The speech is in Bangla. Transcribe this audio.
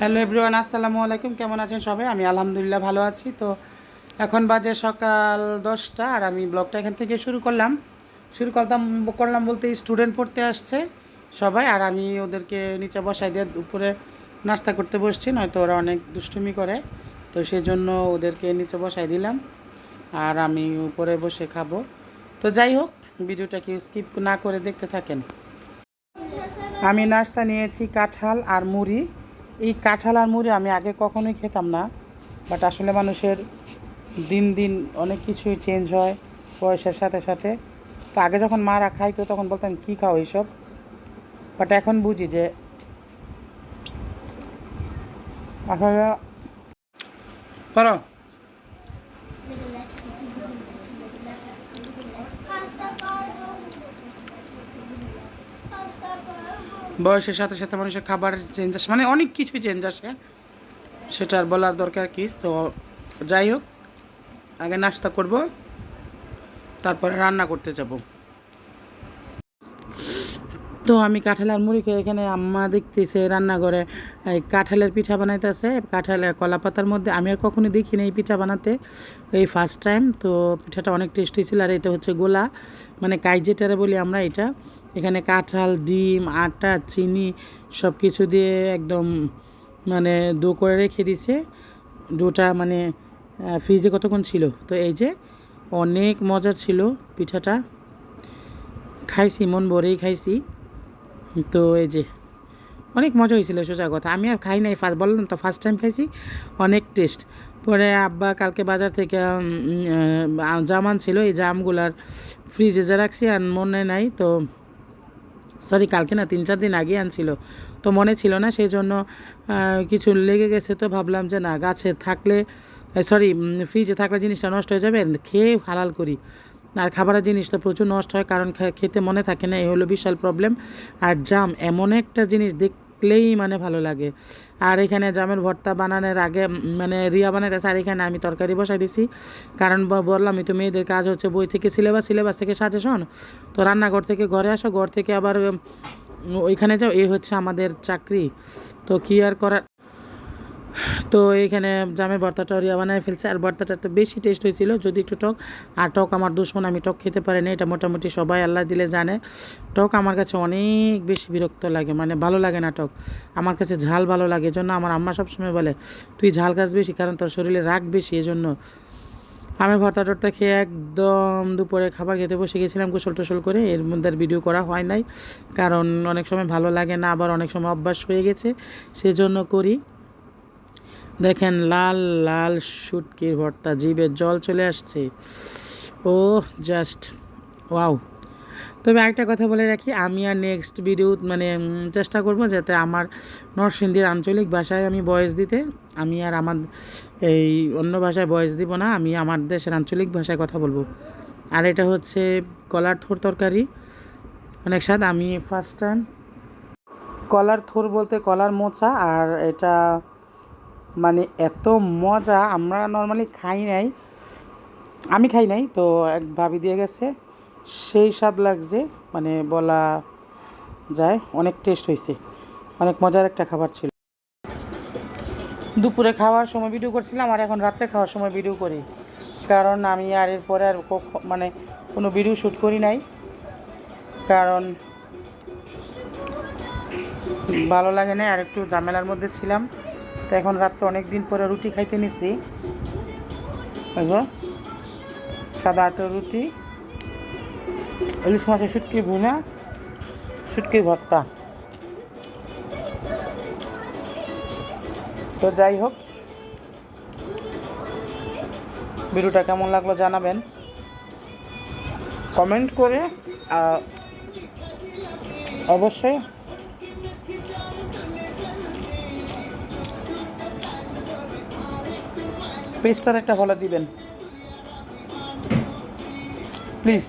হ্যালো এভরিওয়ান আসসালামু আলাইকুম। কেমন আছেন সবাই? আমি আলহামদুলিল্লাহ ভালো আছি। তো এখন বাজে সকাল দশটা আর আমি ব্লগটা এখান থেকে শুরু করলাম। শুরু করতাম, করলাম বলতে স্টুডেন্ট পড়তে আসছে সবাই আর আমি ওদেরকে নিচে বসাই দিয়ে উপরে নাস্তা করতে বসছি, নয়তো ওরা অনেক দুষ্টুমি করে। তো সেজন্য ওদেরকে নিচে বসাই দিলাম আর আমি উপরে বসে খাব। তো যাই হোক, ভিডিওটা কি স্কিপ না করে দেখতে থাকেন। আমি নাস্তা নিয়েছি কাঁঠাল আর মুড়ি। এই কাঁঠাল আর মুড়ি আমি আগে কখনোই খেতাম না বাট আসলে মানুষের দিন দিন অনেক কিছুই চেঞ্জ হয় বয়সের সাথে সাথে। তো আগে যখন মারা খাইতো তখন বলতাম, কী খাও এইসব? বাট এখন বুঝি যে আসলে করো বয়সের সাথে সাথে মানুষের খাবারের চেঞ্জ আসে। মানে অনেক কিছুই চেঞ্জ আসে। সেটা আর বলার দরকার কি? তো যাই হোক, আগে নাস্তা করব, তারপরে রান্না করতে যাব। তো আমি কাঁঠালের মুড়িকে এখানে আম্মা দেখতেছে রান্নাঘরে, এই কাঁঠালের পিঠা বানাইতেছে কাঁঠালের কলা পাতার মধ্যে। আমি আর কখনো দেখিনি এই পিঠা বানাতে, এই ফার্স্ট টাইম তো পিঠাটা অনেক টেস্টি ছিল আর এটা হচ্ছে গোলা মানে কাইজেটারে বলি আমরা এটা। এখানে কাঁঠাল, ডিম, আটা, চিনি সব কিছু দিয়ে একদম মানে দো করে রেখে দিছে। ডোটা মানে ফ্রিজে কতক্ষণ ছিল? তো এই যে অনেক মজার ছিল পিঠাটা। খাইছি, মন ভরেই খাইছি। তো এই যে, অনেক মজা হয়েছিল সোজা কথা। আমি আর খাই নাই, ফার্স্ট বললাম তো ফার্স্ট টাইম খাইছি, অনেক টেস্ট পরে আব্বা কালকে বাজার থেকে জাম আনছিল, এই জামগুলার ফ্রিজে যা রাখছি আর মনে নাই তো সরি কালকে না তিন চার দিন আগে আনছিল। তো মনে ছিল না সেই জন্য কিছু লেগে গেছে তো ভাবলাম যে না, গাছে থাকলে সরি ফ্রিজে থাকলে জিনিসটা নষ্ট হয়ে যাবে, খেয়ে হালাল করি। আর খাবারের জিনিস তো প্রচুর নষ্ট হয়, কারণ খেতে মনে থাকে না, এই হলো বিশাল প্রবলেম আর জাম এমন একটা জিনিস দেখলেই মানে ভালো লাগে। আর এখানে জামের ভর্তা বানানোর আগে মানে রিয়া বানাইতেছে, আর এখানে আমি তরকারি বসাই দিছি। কারণ ব- বললাম আমি তো মেয়েদের কাজ হচ্ছে বই থেকে সিলেবাস সিলেবাস থেকে সাজেশন তো রান্নাঘর থেকে ঘরে আসো, ঘর থেকে আবার ওইখানে যাও, এই হচ্ছে আমাদের চাকরি। তো কি আর করার তো এখানে জামের ভর্তাটা রিয়া বানায় ফেলছে, আর ভর্তাটা তো বেশি টেস্ট হয়েছিল, যদি একটু টক, আর টক আমার দুশ্মন, আমি টক খেতে পারি না এটা মোটামুটি সবাই আল্লাহ দিলে জানে। টক আমার কাছে অনেক বেশি বিরক্ত লাগে মানে ভালো লাগে না টক। আমার কাছে ঝাল ভালো লাগে, এজন্য আমার আম্মা সবসময় বলে, তুই ঝাল খাস বেশি, কারণ তোর শরীরে রাগ বেশি, এজন্য। আমি ভর্তা টর্তা খেয়ে একদম দুপুরে খাবার খেতে বসে গেছিলাম গোসল টোসল করে, এর মধ্যে আর ভিডিও করা হয় নাই, কারণ অনেক সময় ভালো লাগে না, আবার অনেক সময় অভ্যাস হয়ে গেছে, সেজন্য করি। দেখেন লাল লাল শুটকির ভর্তা, জিভে জল চলে আসছে। ও জাস্ট ওয়াও। তবে আরেকটা কথা বলে রাখি, আমি আর নেক্সট ভিডিও মানে চেষ্টা করব যাতে আমার নরসিংদীর আঞ্চলিক ভাষায় আমি ভয়েস দিতে। আমি আর আমার এই অন্য ভাষায় ভয়েস দিব না, আমি আমার দেশের আঞ্চলিক ভাষায় কথা বলব। আর এটা হচ্ছে কলার থোর তরকারি। অনেক স্বাদ, আমি ফার্স্ট টাইম কলার থোর বলতে কলার মোচা, আর এটা মানে এত মজা, আমরা নর্মালি খাই নাই। আমি খাই নাই, তো এক ভাবি দিয়ে গেছে, সেই স্বাদ লাগছে মানে বলা যায় অনেক টেস্ট হয়েছে অনেক মজার একটা খাবার ছিল। দুপুরে খাওয়ার সময় ভিডিও করছিলাম, আর এখন রাত্রে খাওয়ার সময় ভিডিও করি। কারণ আমি আর এরপরে আর মানে কোনো ভিডিও শ্যুট করি নাই। কারণ ভালো লাগে না আর একটু ঝামেলার মধ্যে ছিলাম। তো এখন রাত্রে অনেক দিন পরে রুটি খাইতে নিছি। এই সাদা আটার রুটি, ইলিশ মাছের শুটকি ভুনা, শুটকি ভর্তা। তো যাই হোক, ভিডিওটা কেমন লাগল জানাবেন। কমেন্ট করে অবশ্যই পেজটার একটা ভালো দিবেন। প্লিজ